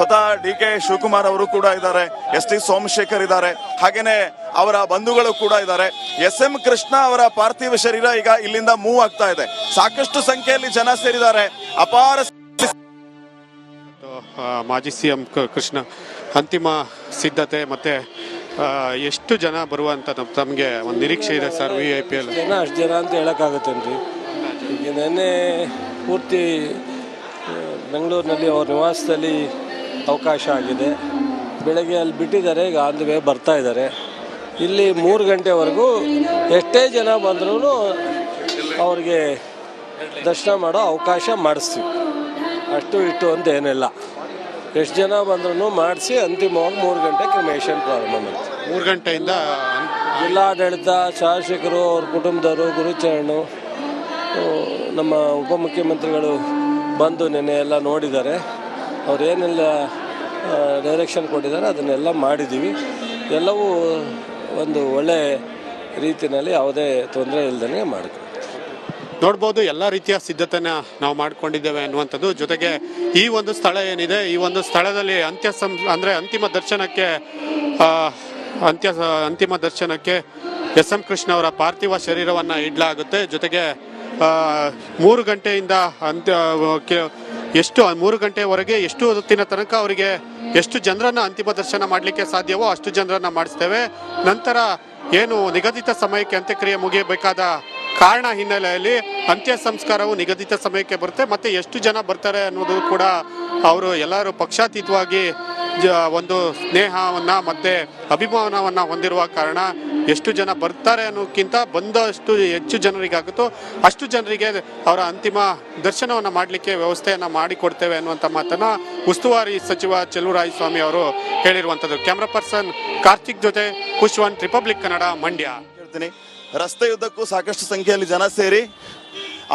ಸ್ವತಃ D K Shivakumar ಅವರು ಕೂಡ ಇದ್ದಾರೆ ಎಸ್ ಟಿ ಸೋಮಶೇಖರ್ ಇದ್ದಾರೆ ಹಾಗೇನೆ ಅವರ ಬಂಧುಗಳು ಕೂಡ ಇದ್ದಾರೆ. ಎಸ್ ಎಂ ಕೃಷ್ಣ ಅವರ ಪಾರ್ಥಿವ ಶರೀರ ಈಗ ಇಲ್ಲಿಂದ ಮೂವ್ ಆಗ್ತಾ ಇದೆ. ಸಾಕಷ್ಟು ಸಂಖ್ಯೆಯಲ್ಲಿ ಜನ ಸೇರಿದ್ದಾರೆ. ಅಪಾರ ಮಾಜಿ ಸಿ ಎಂ ಕೃಷ್ಣ ಅಂತಿಮ ಸಿದ್ಧತೆ ಮತ್ತೆ ಎಷ್ಟು ಜನ ಬರುವಂತ ತಮಗೆ ಒಂದು ನಿರೀಕ್ಷೆ ಇದೆ ಸರ್ ವಿ ಐ ಪಿ ಎಲ್ ಜನ ಅಷ್ಟು ಜನ ಅಂತ ಹೇಳೋಕ್ಕಾಗುತ್ತೇನ್ರಿ. ಈಗ ನೆನ್ನೆ ಪೂರ್ತಿ ಬೆಂಗಳೂರಿನಲ್ಲಿ ಅವ್ರ ನಿವಾಸದಲ್ಲಿ ಅವಕಾಶ ಆಗಿದೆ. ಬೆಳಗ್ಗೆ ಅಲ್ಲಿ ಬಿಟ್ಟಿದ್ದಾರೆ ಈಗ ಆನ್ ದಿ ವೇ ಬರ್ತಾ ಇದ್ದಾರೆ. ಇಲ್ಲಿ ಮೂರು ಗಂಟೆವರೆಗೂ ಎಷ್ಟೇ ಜನ ಬಂದರೂ ಅವ್ರಿಗೆ ದರ್ಶನ ಮಾಡೋ ಅವಕಾಶ ಮಾಡಿಸ್ತೀವಿ. ಅಷ್ಟು ಇಷ್ಟು ಅಂತ ಏನಿಲ್ಲ. ಎಷ್ಟು ಜನ ಬಂದ್ರೂ ಮಾಡಿಸಿ ಅಂತಿಮವಾಗಿ ಮೂರು ಗಂಟೆ ಕ್ರಿಮೇಷನ್ ಪ್ರಾರಂಭ ಮಾಡ್ತೀವಿ. ಮೂರು ಗಂಟೆಯಿಂದ ಜಿಲ್ಲಾಡಳಿತ ಶಾಸಕರು ಅವ್ರ ಕುಟುಂಬದವರು ಗುರುಚರಣು ನಮ್ಮ ಉಪಮುಖ್ಯಮಂತ್ರಿಗಳು ಬಂದು ನೆನೆ ಎಲ್ಲ ನೋಡಿದ್ದಾರೆ. ಅವ್ರು ಏನೆಲ್ಲ ಡೈರೆಕ್ಷನ್ ಕೊಟ್ಟಿದ್ದಾರೆ ಅದನ್ನೆಲ್ಲ ಮಾಡಿದ್ದೀವಿ. ಎಲ್ಲವೂ ಒಂದು ಒಳ್ಳೆ ರೀತಿಯಲ್ಲಿ ಯಾವುದೇ ತೊಂದರೆ ಇಲ್ಲದೇ ಮಾಡ್ತೀವಿ ನೋಡ್ಬೋದು ಎಲ್ಲ ರೀತಿಯ ಸಿದ್ಧತೆನ ನಾವು ಮಾಡ್ಕೊಂಡಿದ್ದೇವೆ ಅನ್ನುವಂಥದ್ದು. ಜೊತೆಗೆ ಈ ಒಂದು ಸ್ಥಳ ಏನಿದೆ, ಈ ಒಂದು ಸ್ಥಳದಲ್ಲಿ ಅಂತ್ಯ ಸಂ ಅಂದರೆ ಅಂತಿಮ ದರ್ಶನಕ್ಕೆ ಅಂತ್ಯ, ಅಂತಿಮ ದರ್ಶನಕ್ಕೆ ಎಸ್ ಎಂ ಕೃಷ್ಣ ಅವರ ಪಾರ್ಥಿವ ಶರೀರವನ್ನು ಇಡಲಾಗುತ್ತೆ. ಜೊತೆಗೆ ಮೂರು ಗಂಟೆಯಿಂದ ಅಂತ್ಯ ಎಷ್ಟು ಮೂರು ಗಂಟೆವರೆಗೆ ಎಷ್ಟು ಹೊತ್ತಿನ ತನಕ ಅವರಿಗೆ ಎಷ್ಟು ಜನರನ್ನು ಅಂತಿಮ ದರ್ಶನ ಮಾಡಲಿಕ್ಕೆ ಸಾಧ್ಯವೋ ಅಷ್ಟು ಜನರನ್ನು ಮಾಡಿಸ್ತೇವೆ. ನಂತರ ಏನು ನಿಗದಿತ ಸಮಯಕ್ಕೆ ಅಂತ್ಯಕ್ರಿಯೆ ಮುಗಿಯಬೇಕಾದ ಕಾರಣ ಹಿನ್ನೆಲೆಯಲ್ಲಿ ಅಂತ್ಯ ಸಂಸ್ಕಾರವು ನಿಗದಿತ ಸಮಯಕ್ಕೆ ಬರುತ್ತೆ. ಮತ್ತೆ ಎಷ್ಟು ಜನ ಬರ್ತಾರೆ ಅನ್ನೋದು ಕೂಡ ಅವರು ಎಲ್ಲರೂ ಪಕ್ಷಾತೀತವಾಗಿ ಒಂದು ಸ್ನೇಹವನ್ನು ಮತ್ತು ಅಭಿಮಾನವನ್ನು ಹೊಂದಿರುವ ಕಾರಣ ಎಷ್ಟು ಜನ ಬರ್ತಾರೆ ಅನ್ನೋಕ್ಕಿಂತ ಬಂದಷ್ಟು ಹೆಚ್ಚು ಜನರಿಗಾಗುತ್ತೋ ಅಷ್ಟು ಜನರಿಗೆ ಅವರ ಅಂತಿಮ ದರ್ಶನವನ್ನು ಮಾಡಲಿಕ್ಕೆ ವ್ಯವಸ್ಥೆಯನ್ನು ಮಾಡಿಕೊಡ್ತೇವೆ ಅನ್ನುವಂಥ ಮಾತನ್ನು ಉಸ್ತುವಾರಿ ಸಚಿವ ಚೆಲುವರಾಯ ಸ್ವಾಮಿ ಅವರು ಹೇಳಿರುವಂಥದ್ದು ಕ್ಯಾಮ್ರಾ ಪರ್ಸನ್ ಕಾರ್ತಿಕ್ ಜೊತೆ ಖುಷ್ವಾನ್ ರಿಪಬ್ಲಿಕ್ ಕನ್ನಡ, ಮಂಡ್ಯ. ಹೇಳ್ತೀನಿ. ರಸ್ತೆಯುದ್ದಕ್ಕೂ ಸಾಕಷ್ಟು ಸಂಖ್ಯೆಯಲ್ಲಿ ಜನ ಸೇರಿ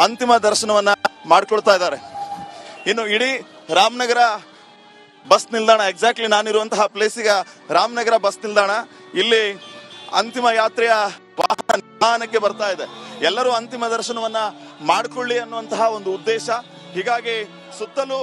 ಅಂತಿಮ ದರ್ಶನವನ್ನು ಮಾಡಿಕೊಳ್ತಾ ಇದ್ದಾರೆ. ಇನ್ನು ಇಡೀ ರಾಮನಗರ ಬಸ್ ನಿಲ್ದಾಣ ಎಕ್ಸಾಕ್ಟ್ಲಿ ನಾನಿರುವಂತಹ ಪ್ಲೇಸಿಗೆ ರಾಮನಗರ ಬಸ್ ನಿಲ್ದಾಣ. ಇಲ್ಲಿ ಅಂತಿಮ ಯಾತ್ರೆಯ ಬಹಳ ನಿಲ್ದಾಣಕ್ಕೆ ಬರ್ತಾ ಇದೆ. ಎಲ್ಲರೂ ಅಂತಿಮ ದರ್ಶನವನ್ನ ಮಾಡ್ಕೊಳ್ಳಿ ಅನ್ನುವಂತಹ ಒಂದು ಉದ್ದೇಶ. ಹೀಗಾಗಿ ಸುತ್ತಲೂ